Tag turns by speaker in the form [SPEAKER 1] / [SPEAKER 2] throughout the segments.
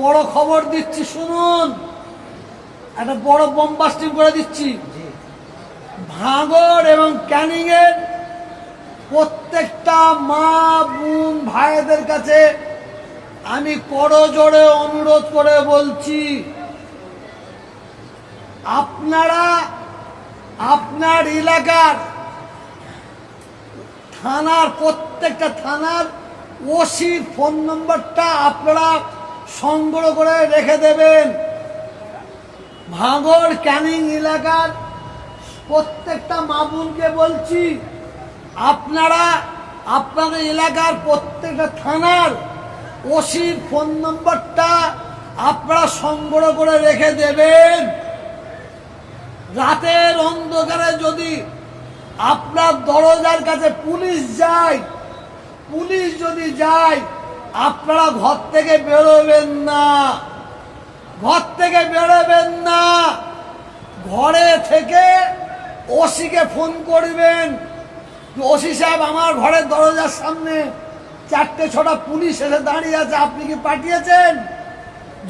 [SPEAKER 1] বড় খবর দিচ্ছি শুনুন। একটা বড় বোমবাস্টিং করে দিচ্ছি। ভাঙর এবং ক্যানিং এর প্রত্যেকটা মা বোন ভাইদের কাছে আমি করজোড়ে অনুরোধ করে বলছি আপনারা আপনার এলাকার থানার প্রত্যেকটা থানার ওসির ফোন নম্বরটা আপনারা সংগ্রহ করে রেখে দেবেন। ভাঙর ক্যানিং এলাকার প্রত্যেকটা মামুনকে বলছি, আপনারা আপনাদের এলাকার প্রত্যেকটা থানার ওসির ফোন নম্বরটা আপনারা সংগ্রহ করে রেখে দেবেন। রাতের অন্ধকারে যদি আপনার দরজার কাছে পুলিশ যায়, পুলিশ যদি যায় আপনারা ঘর থেকে বেরোবেন না। ঘর থেকে বেরোবেন না। ঘরে থেকে ওসিকে ফোন করবেন। ওসি সাহেব, আমার ঘরের দরজার সামনে চারটে ছটা পুলিশ এসে দাঁড়িয়ে আছে, আপনি কি পাঠিয়েছেন?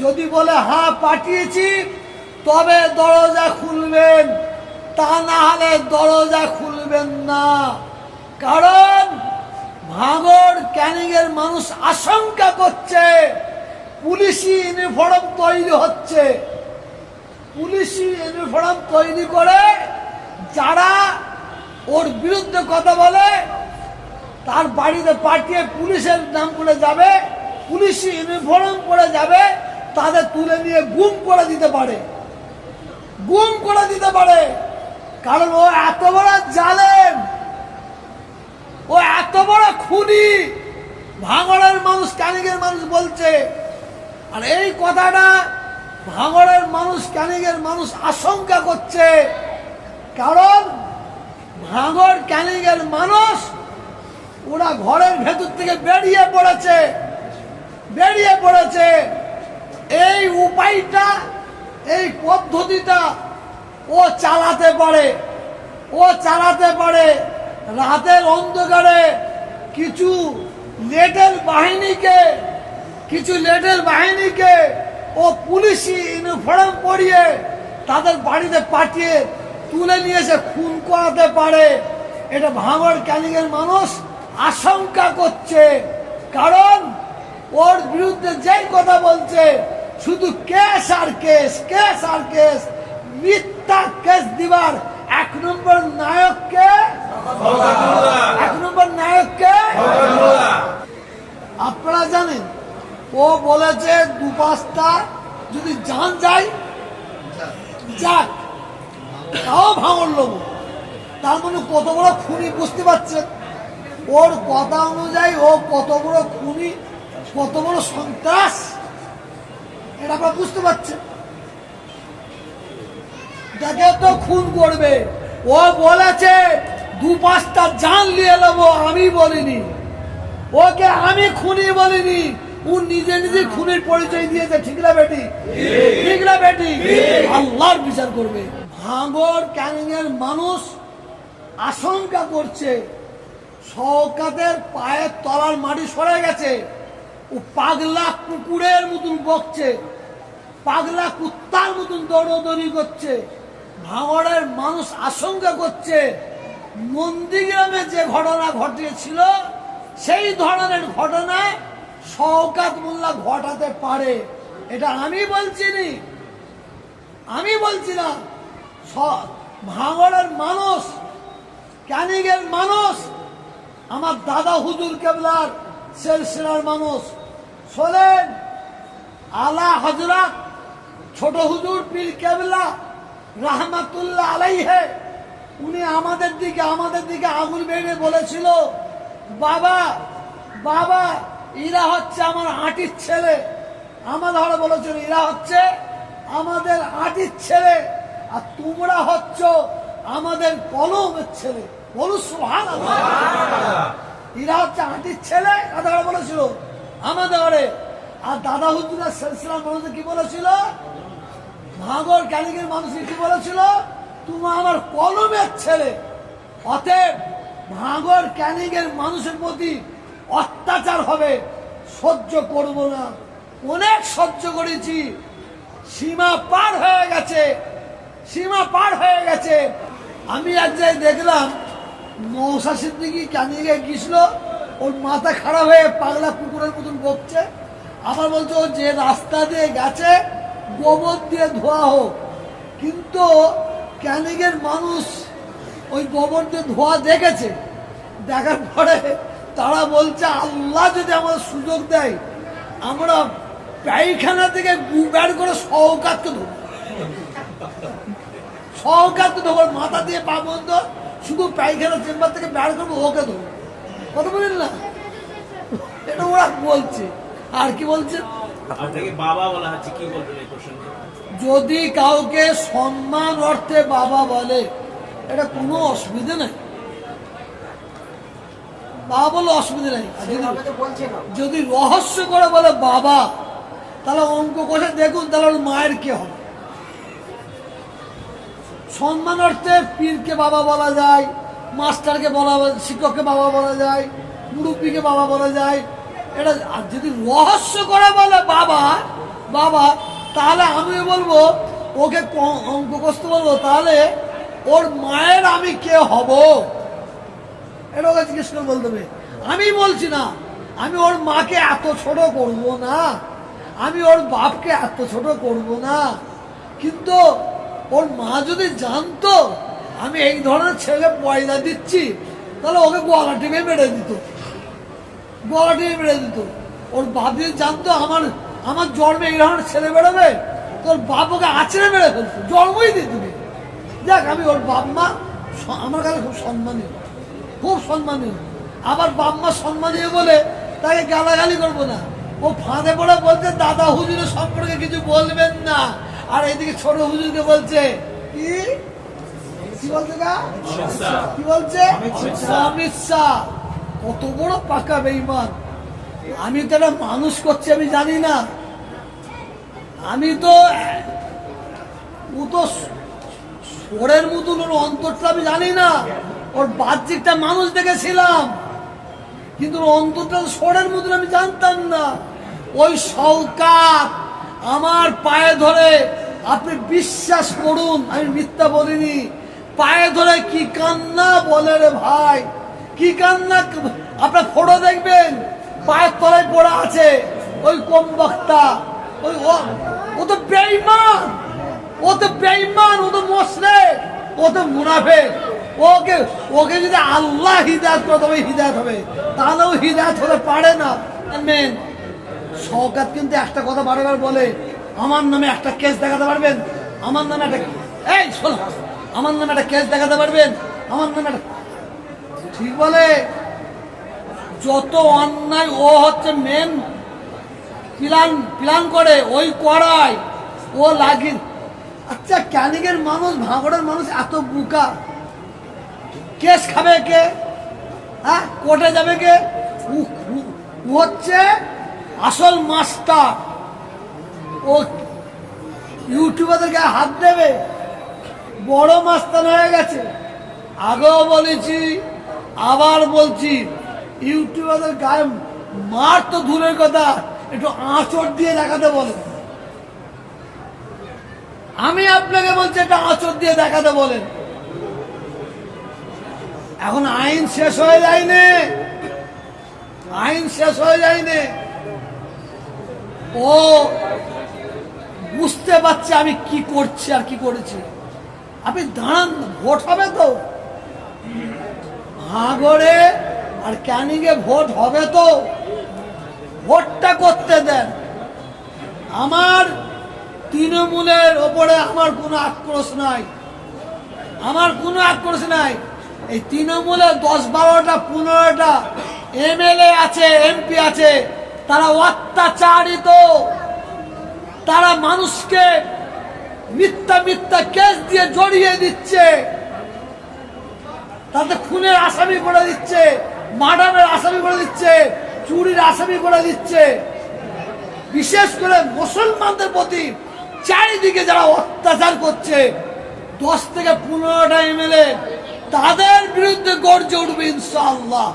[SPEAKER 1] যদি বলে হ্যাঁ পাঠিয়েছি, তবে দরজা খুলবেন। তা না হলে দরজা খুলবেন না। কারণ ভাঙর ক্যানিংয়ের মানুষ আশঙ্কা করছে। পুলিশি ইউনিফর্ম তৈরি হচ্ছে। পুলিশি ইউনিফর্ম তৈরি করে যারা ওর বিরুদ্ধে কথা বলে, তার বাড়িতে পাঠিয়ে পুলিশের নাম করে যাবে, পুলিশি ইউনিফর্ম করে যাবে, তাদের তুলে নিয়ে গুম করে দিতে পারে। গুম করে দিতে পারে। কারণ ও এত বড় জালেম। ও এত বড় খুনি। ভাঙড়ের মানুষ ক্যানিংয়ের মানুষ বলছে। আর এই কথাটা ভাঙড়ের মানুষ ক্যানিংয়ের মানুষ আশঙ্কা করছে। কারণ ভাঙড় ক্যানিংয়ের মানুষ, ওরা ঘরের ভেতর থেকে বেরিয়ে পড়েছে। বেরিয়ে পড়েছে। এই উপায়টা, এই পদ্ধতিটা ও চালাতে পারে। ও চালাতে পারে। রাতের অন্ধকারে কিছু লেটের বাহিনীকে, কিছু লেটের বাহিনীকে ও পুলিশি ইউনিফর্ম পরিয়ে তাদের বাড়িতে পাঠিয়ে তুলে নিয়ে এসে খুন করাতে পারে। এটা ভাঙড় ক্যানিংয়ের মানুষ আশঙ্কা করছে। কারণ ওর বিরুদ্ধে যেই কথা বলছে, শুধু কেস আর কেস কেস আর কেস মিথ্যা কেস দিবার এক নম্বর নায়ককে? এক নম্বর নায়ককে? আপনারা জানেন, ও বলেছে দু পাঁচটা যদি জান যায়, যাক, তাও ভাঙর লোক তার মানে কত বড় খুনি বুঝতে পারছেন? ওর কথা অনুযায়ী ও কত বড় খুনি, কত বড় সন্ত্রাস, এটা আপনারা বুঝতে পারছেন? দেখে তো খুন করবে। ও বলেছে দু পাঁচটা জান নিয়ে নেব, আমি বলিনি। ওকে আমি খুনি বলিনি। ও নিজে নিজে খুনির পরিচয় দিয়েছে, ঠিক না বেটি? ঠিক না বেটি? আল্লাহর বিচার করবে। ভাঙর ক্যানিং এর মানুষ আশঙ্কা করছে, শওকাতের পায়ের তলার মাটি সরে গেছে। ও পাগলা কুকুরের মতন বকছে, পাগলা কুত্তার মতন দৌড়দৌড়ি করছে। ভাঙড়ের মানুষ আশঙ্কা করছে, নন্দীগ্রামে যে ঘটনা ঘটিয়েছিল সেই ধরনের ঘটনা শওকাত মোল্লা ঘটাতে পারে। এটা আমি বলছি নি। আমি বলছি না ভাঙড়ের মানুষ, ক্যানিংয়ের মানুষ, আমার দাদা হুজুর কেবলার সেলসিলার মানুষ। শোনেন, আলা হজরত ছোট হুজুর পীর কেবলা রাহমাতুল্লাহ আলাইহে, উনি আমাদের দিকে আমাদের দিকে আঙুল বেড়ে বলেছিল, বাবা বাবা এরা হচ্ছে আমার আটির ছেলে। আমার ধরে বলেছিল এরা হচ্ছে আমাদের আটির ছেলে। আর তোমরা হচ্ছ আমাদের কলমের ছেলে। বলু সুহান এরা হচ্ছে আটির ছেলে দাদা বলেছিল আমাদের ঘরে আর দাদা হুজুরের সিলসিলার মানুষ কি বলেছিল? ভাগর ক্যালিগের মানুষ কি বলেছিল? তুমি আমার কলমের ছেলে। অতএব ভাগর ক্যানিংয়ের মানুষের প্রতি অত্যাচার হবে, সহ্য করব না। অনেক সহ্য করেছি। সীমা পার হয়ে গেছে। সীমা পার হয়ে গেছে। আমি এক জায়গায় দেখলাম, মৌসা সিদ্দিকি ক্যানিকে গিয়েছিল। ওর মাথা খারাপ হয়ে পাগলা কুকুরের মতন বকছে। আবার বলছে যে রাস্তা দিয়ে গেছে গোবর দিয়ে ধোয়া হোক। কিন্তু ক্যানিকের মানুষ ওই গোবর দিয়ে ধোয়া দেখেছে। দেখার পরে তারা বলছে, আল্লাহ যদি আমাদের সুযোগ দেয়, আমরা পায়খানা থেকে বের করে সহকাতকে ধরবো। সহকাতকে ধরবো, মাথা দিয়ে পা বন্ধ, শুধু পায়খানা চেম্বার থেকে বের করব, ওকে ধরবো। কথা বলেন না? এটা ওরা বলছে। আর কি বলছে? যদি কাউকে সম্মান অর্থে বাবা বলে এটা কোনো অসুবিধা নাই। বাবা বলে অসুবিধা নাই। যদি- যদি রহস্য করে বলে বাবা তাহলে অঙ্ক কষে দেখুন তাহলে ওর মায়ের কে হবে? সম্মান অর্থে পীরকে বাবা বলা যায় মাস্টারকে বলা শিক্ষককে বাবা বলা যায় মুরব্বীকে বাবা বলা যায় এটা যদি রহস্য করে বলে বাবা বাবা, তাহলে আমি বলব, ওকে অঙ্ক কষতে বলব, তাহলে ওর মায়ের আমি কে হব? এটা ওকে জিজ্ঞেস করে বলতে হবে। আমি বলছি না, আমি ওর মাকে এত ছোট করব না, আমি ওর বাপকে এত ছোট করব না, কিন্তু ওর মা যদি জানতো, আমি এই ধরনের ছেলে পয়দা দিচ্ছি, তাহলে ওকে গলা টিপে মেরে দিত। গলা টিপে মেরে দিত। ওর বাপ যদি জানতো আমার আমার জন্মে এই ধরনের ছেলে বেরোবে তোর বাপ ওকে আছড়ে মেরে ফেলতো জন্মই দিবে দেখ আমি ওর বাপ মা আমার কাছে খুব সম্মানীয় খুব সম্মানীয়। আবার বাপ মা সম্মানীয় বলে তাকে গালাগালি করব না। ও ফাঁদে পড়ে বলছে দাদা হুজুরের সম্পর্কে কিছু বলবেন না। আর এদিকে ছোট হুজুরকে বলছে কি? কি বলছে গা কি বলছে? অমিত শাহ। কত বড় পাকা বেইমান। আমি তো একটা মানুষ করছি, আমি জানি না। আমি তো, ও তো ওরের মতন ওর অন্তরটা আমি জানি না। ওর বাহ্যিকটা মানুষ দেখেছিলাম। কিন্তু ওর অন্তরটা সোরের মতন আমি জানতাম না। ওই সৌকাত আমার পায়ে ধরে, আপনি বিশ্বাস করুন, আমি মিথ্যা বলিনি। পায়ে ধরে কি কান্না বলে রে ভাই? কি কান্না? আপনার ফটো দেখবেন। পায়ের তলায় পড়ে আছে। ওই কম বক্তা। ওই ও- তো বেইমান ও তো বেইমান ও তো মশলে ও তো মুনাফে ওকে ওকে যদি আল্লাহ হিদায়ত করে তবে হিদায়ত হবে। তাহলেও হিদায়ত হতে পারে না। মেন সৌকাত কিন্তু একটা কথা বারবার বলে, আমার নামে একটা কেস দেখাতে পারবেন? আমার নামে একটা এই শোনো। আমার নামে একটা কেস দেখাতে পারবেন? আমার নামে একটা ঠিক বলে? যত অন্যায় ও হচ্ছে মেন প্ল্যান প্ল্যান করে, ওই করায় ও লাগিন আচ্ছা ক্যানিকের মানুষ, ভাঙড়ের মানুষ এত বুকা। কেস খাবে কে? হ্যাঁ? কোর্টে যাবে কে? হচ্ছে আসল মাস্টার ও ইউটিউবারদেরকে হাত দেবে। বড় মাস্তান হয়ে গেছে। আগেও বলেছি আবার বলছি, ইউটিউবারদের গায়ে মার তো দূরের কথা, একটু আঁচড় দিয়ে দেখাতে বলেন। আমি আপনাকে বলছি, একটা আঁচড় দিয়ে দেখাতে বলেন। এখন আইন শেষ হয়ে যায়নি। আইন শেষ হয়ে যায়নি। ও বুঝতে পারছে আমি কি করছি আর কি করেছি। আপনি দাঁড়ান, ভোট হবে তো। ভাগড়ে আর ক্যানিংয়ে ভোট হবে তো? ভোটটা করতে দেন। আমার তৃণমূলের ওপরে আমার কোনো আক্রোশ নাই। আমার কোনো আক্রোশ নাই। এই তৃণমূলে দশ বারোটা, পনেরোটা এমএলএ আছে, এমপি আছে, তারা অত্যাচারিত। তারা মানুষকে মিথ্যা মিথ্যা কেস দিয়ে জড়িয়ে দিচ্ছে। তাতে খুনের আসামি করে দিচ্ছে, মার্ডারের আসামি করে দিচ্ছে, চুরির আসামি করে দিচ্ছে। বিশেষ করে মুসলমানদের প্রতি চারিদিকে যারা অত্যাচার করছে, দশ থেকে পনেরোটা এমএলএ, তাদের বিরুদ্ধে গর্জে উঠবে ইনশাআল্লাহ।